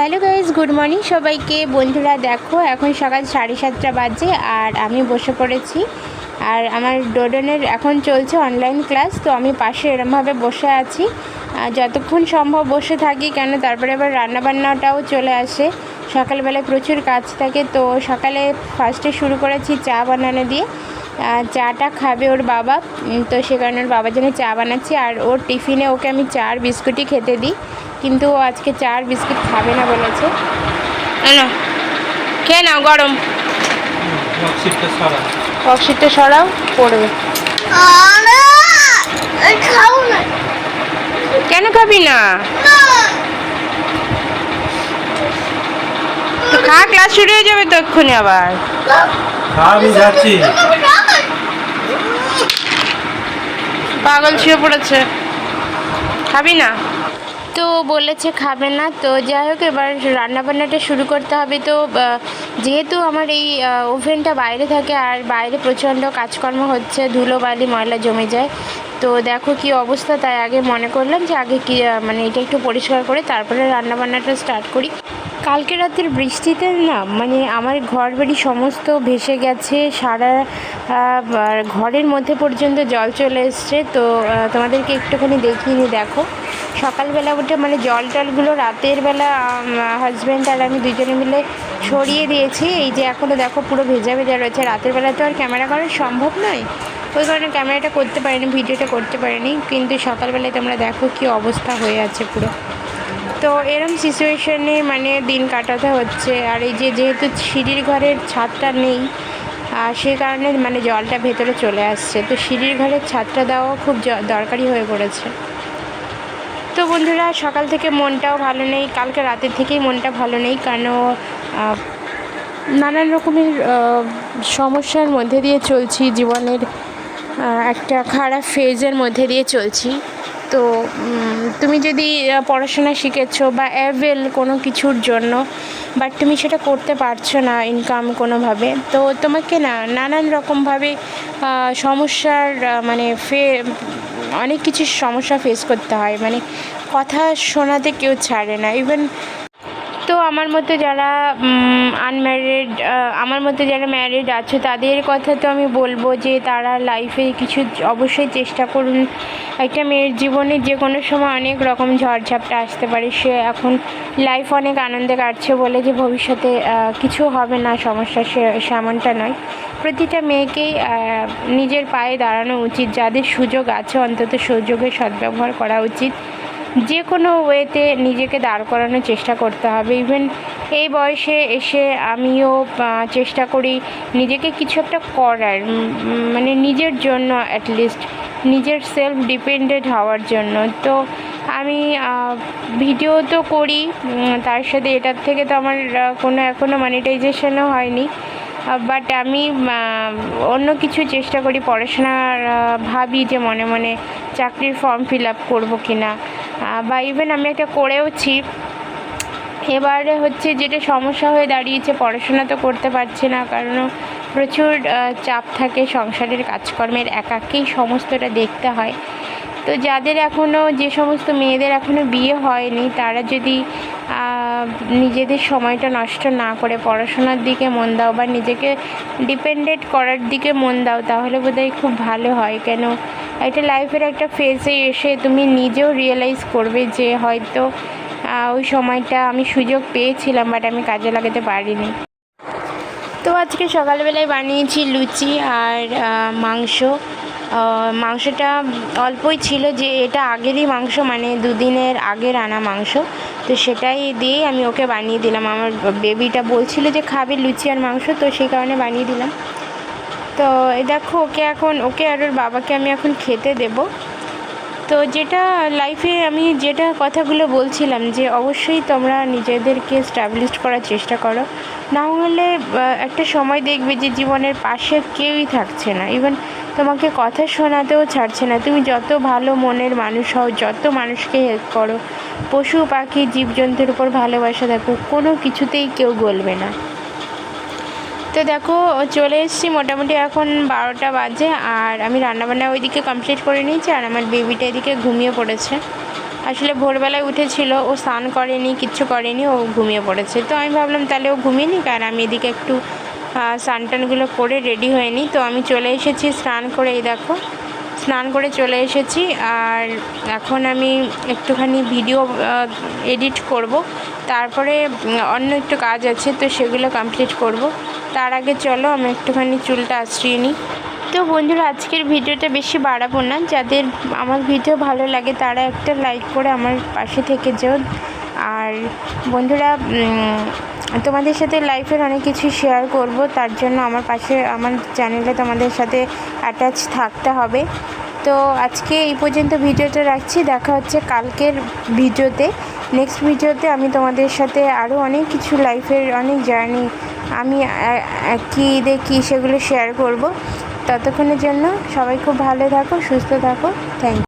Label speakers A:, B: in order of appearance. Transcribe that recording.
A: Hello guys good morning সবাইকে। বন্ধুরা, দেখো, এখন সকাল সাড়ে সাতটা বাজে আর আমি বসে পড়েছি। আর আমার ডোডনের এখন চলছে অনলাইন ক্লাস তো আমি পাশে এরমভাবে বসে আছি। যতক্ষণ সম্ভব বসে থাকি, কেন তারপরে আবার রান্নাবান্নাটাও চলে আসে। সকালবেলায় প্রচুর কাজ থাকে, তো সকালে ফার্স্টে শুরু করেছি চা বানানো দিয়ে। চাটা খাবে ওর বাবা তো সে কারণে ওর বাবার জন্য চা বানাচ্ছি। আর ওর টিফিনে ওকে আমি চা আর বিস্কুটই খেতে দিই। কিন্তু ও আজকে চা আর বিস্কুট খাবে না বলেছে। খেয়ে নাও গরম। কক্সিটটা সরাও। পড়বে। কেন খাবি না? তো খা ক্লাস শুরু হয়ে যাবে তো এক্ষুনি আবার।
B: আমি যাচ্ছি।
A: পাগল শুয়ে পড়েছে। খাবি না? তো বলেছে খাবে না। তো যাই হোক, এবার রান্নাবান্নাটা শুরু করতে হবে। তো যেহেতু আমার এই ওভেনটা বাইরে থাকে আর বাইরে প্রচণ্ড কাজকর্ম হচ্ছে ধুলো বালি ময়লা জমে যায়, তো দেখো কি অবস্থা। তাই আগে মনে করলাম যে আগে কি মানে এটা একটু পরিষ্কার করে তারপরে রান্নাবান্নাটা স্টার্ট করি। কালকে রাতের বৃষ্টিতে না মানে আমার ঘর বাড়ি সমস্ত ভেসে গেছে, সারা ঘরের মধ্যে পর্যন্ত জল চলে এসছে। তো তোমাদেরকে একটুখানি দেখিয়ে দেখো। সকালবেলা উঠে মানে জল টলগুলো রাতের বেলা হাজব্যান্ড আর আমি দুজনে মিলে ছড়িয়ে দিয়েছি। এই যে এখনও দেখো পুরো ভেজা ভেজা রয়েছে। রাতের বেলা তো আর ক্যামেরা করা সম্ভব নয়। ওই কারণে ক্যামেরাটা করতে পারিনি ভিডিওটা করতে পারিনি। কিন্তু সকালবেলায় তোমরা দেখো কি অবস্থা হয়ে আছে পুরো। তো এরম সিচুয়েশনে মানে দিন কাটাতে হচ্ছে। আর এই যে যেহেতু সিঁড়ির ঘরের ছাদটা নেই সেই কারণে মানে জলটা ভেতরে চলে আসছে। তো সিঁড়ির ঘরের ছাদটা দেওয়াও খুব দরকারি হয়ে পড়েছে। তো বন্ধুরা, সকাল থেকে মনটাও ভালো নেই, কালকে রাতের থেকেই মনটা ভালো নেই, কারণ নানান রকমের সমস্যার মধ্যে দিয়ে চলছি, জীবনের একটা খারাপ ফেজের মধ্যে দিয়ে চলছি। তো তুমি যদি পড়াশোনা শিখেছো বা অ্যাভেল কোনো কিছুর জন্য বাট তুমি সেটা করতে পারছ না ইনকাম কোনোভাবে, তো তোমাকে না নানান রকমভাবে সমস্যার মানে ফে, অনেক কিছু সমস্যা ফেস করতে হয়। মানে কথা শোনাতে কেউ ছাড়ে না। ইভেন তো আমার মতো যারা আনম্যারিড আমার মতো যারা ম্যারিড আছে, তাদের কথা তো আমি বলব যে তারা লাইফে কিছু অবশ্যই চেষ্টা করুন। একটা মেয়ের জীবনে যে কোনো সময় অনেক রকম ঝড়ঝাপটা আসতে পারে। সে এখন লাইফ অনেক আনন্দে কাটছে বলে যে ভবিষ্যতে কিছু হবে না, সমস্যা সে, সেমনটা নয়। প্রতিটা মেয়েকেই নিজের পায়ে দাঁড়ানো উচিত। যাদের সুযোগ আছে, অন্তত সুযোগের সদ্ব্যবহার করা উচিত। যে কোনো ওয়েতে নিজেকে দাঁড় করানোর চেষ্টা করতে হবে। ইভেন এই বয়সে এসে আমিও চেষ্টা করি নিজেকে কিছু একটা করার মানে নিজের জন্য অ্যাটলিস্ট নিজের সেলফ ডিপেন্ডেন্ট হওয়ার জন্য। তো আমি ভিডিও তো করি তার সাথে এটার থেকে তো আমার কোনো এখনও মনিটাইজেশনও হয়নি। বাট আমি অন্য কিছু চেষ্টা করি, পড়াশোনার ভাবি যে মনে মনে চাকরির ফর্ম ফিল আপ করব কি না বা ইভেন আমি একটা করেওছি। এবারে হচ্ছে যেটা সমস্যা হয়ে দাঁড়িয়েছে, পড়াশোনা তো করতে পারছি না, কারণ প্রচুর চাপ থাকে সংসারের কাজকর্মের, একাকেই সমস্তটা দেখতে হয়। তো যাদের এখনও যে সমস্ত মেয়েদের এখনও বিয়ে হয়নি, তারা যদি নিজেদের সময়টা নষ্ট না করে পড়াশোনার দিকে মন দাও বা নিজেকে ডিপেন্ডেন্ট করার দিকে মন দাও, তাহলে বোধহয় খুব ভালো হয়। কেন একটা লাইফের একটা ফেজে এসে তুমি নিজেও রিয়েলাইজ করবে যে হয়তো ওই সময়টা আমি সুযোগ পেয়েছিলাম বাট আমি কাজে লাগাতে পারিনি। তো আজকে সকালবেলায় বানিয়েছি লুচি আর মাংস। মাংসটা অল্পই ছিল যে এটা আগেরই মাংস মানে দুদিনের আগের আনা মাংস। তো সেটাই দিয়ে আমি ওকে বানিয়ে দিলাম। আমার বেবিটা বলছিল যে খাবে লুচি আর মাংস, তো সেই কারণে বানিয়ে দিলাম। তো এই দেখো, ওকে এখন, ওকে আর ওর বাবাকে আমি এখন খেতে দেবো। তো যেটা লাইফে আমি যেটা কথাগুলো বলছিলাম যে, অবশ্যই তোমরা নিজেদেরকে স্টাবলিশ করার চেষ্টা করো। না হলে একটা সময় দেখবে যে, জীবনের পাশে কেউই থাকছে না। ইভেন তোমাকে কথা শোনাতেও ছাড়ছে না। তুমি যত ভালো মনের মানুষ হও, যত মানুষকে হেল্প করো, পশু, পাখি, জীবজন্তুর উপর ভালোবাসা দেখো, কোনো কিছুতেই কেউ গলবে না। তো দেখো, চলে এসেছি মোটামুটি এখন বারোটা বাজে আর আমি রান্নাবান্না ওইদিকে কমপ্লিট করে নিয়েছি আর আমার বেবিটা এদিকে ঘুমিয়ে পড়েছে। আসলে ভোরবেলায় উঠেছিল, ও স্নান করেনি, কিচ্ছু করেনি, ও ঘুমিয়ে পড়েছে। তো আমি ভাবলাম তাহলে ও ঘুমিয়ে নিক আর আমি এদিকে একটু স্নান টানগুলো করে রেডি হয়ে নিই। তো আমি চলে এসেছি স্নান করে, এই দেখো, স্নান করে চলে এসেছি আর এখন আমি একটুখানি ভিডিও এডিট করব। তারপরে অন্য একটু কাজ আছে, তো সেগুলো কমপ্লিট করব। তার আগে চলো, আমি একটুখানি চুলটা আশ্রিয়ে নিই। তো বন্ধুরা, আজকের ভিডিওটা বেশি বাড়াবো না। যাদের আমার ভিডিও ভালো লাগে, তারা একটা লাইক করে আমার পাশে থেকে যেও। আর বন্ধুরা তোমাদের সাথে লাইফের অনেক কিছু শেয়ার করব। তার জন্য আমার পাশে, আমার চ্যানেলে তোমাদের সাথে অ্যাটাচ থাকতে হবে। তো আজকে এই পর্যন্ত ভিডিওটা রাখছি। দেখা হচ্ছে কালকের ভিডিওতে। নেক্সট ভিডিওতে আমি তোমাদের সাথে আরও অনেক কিছু লাইফের অনেক জার্নি আমি কী দেখি সেগুলো শেয়ার করব। ততক্ষণের জন্য সবাই খুব ভালো থাকো, সুস্থ থাকো। থ্যাংক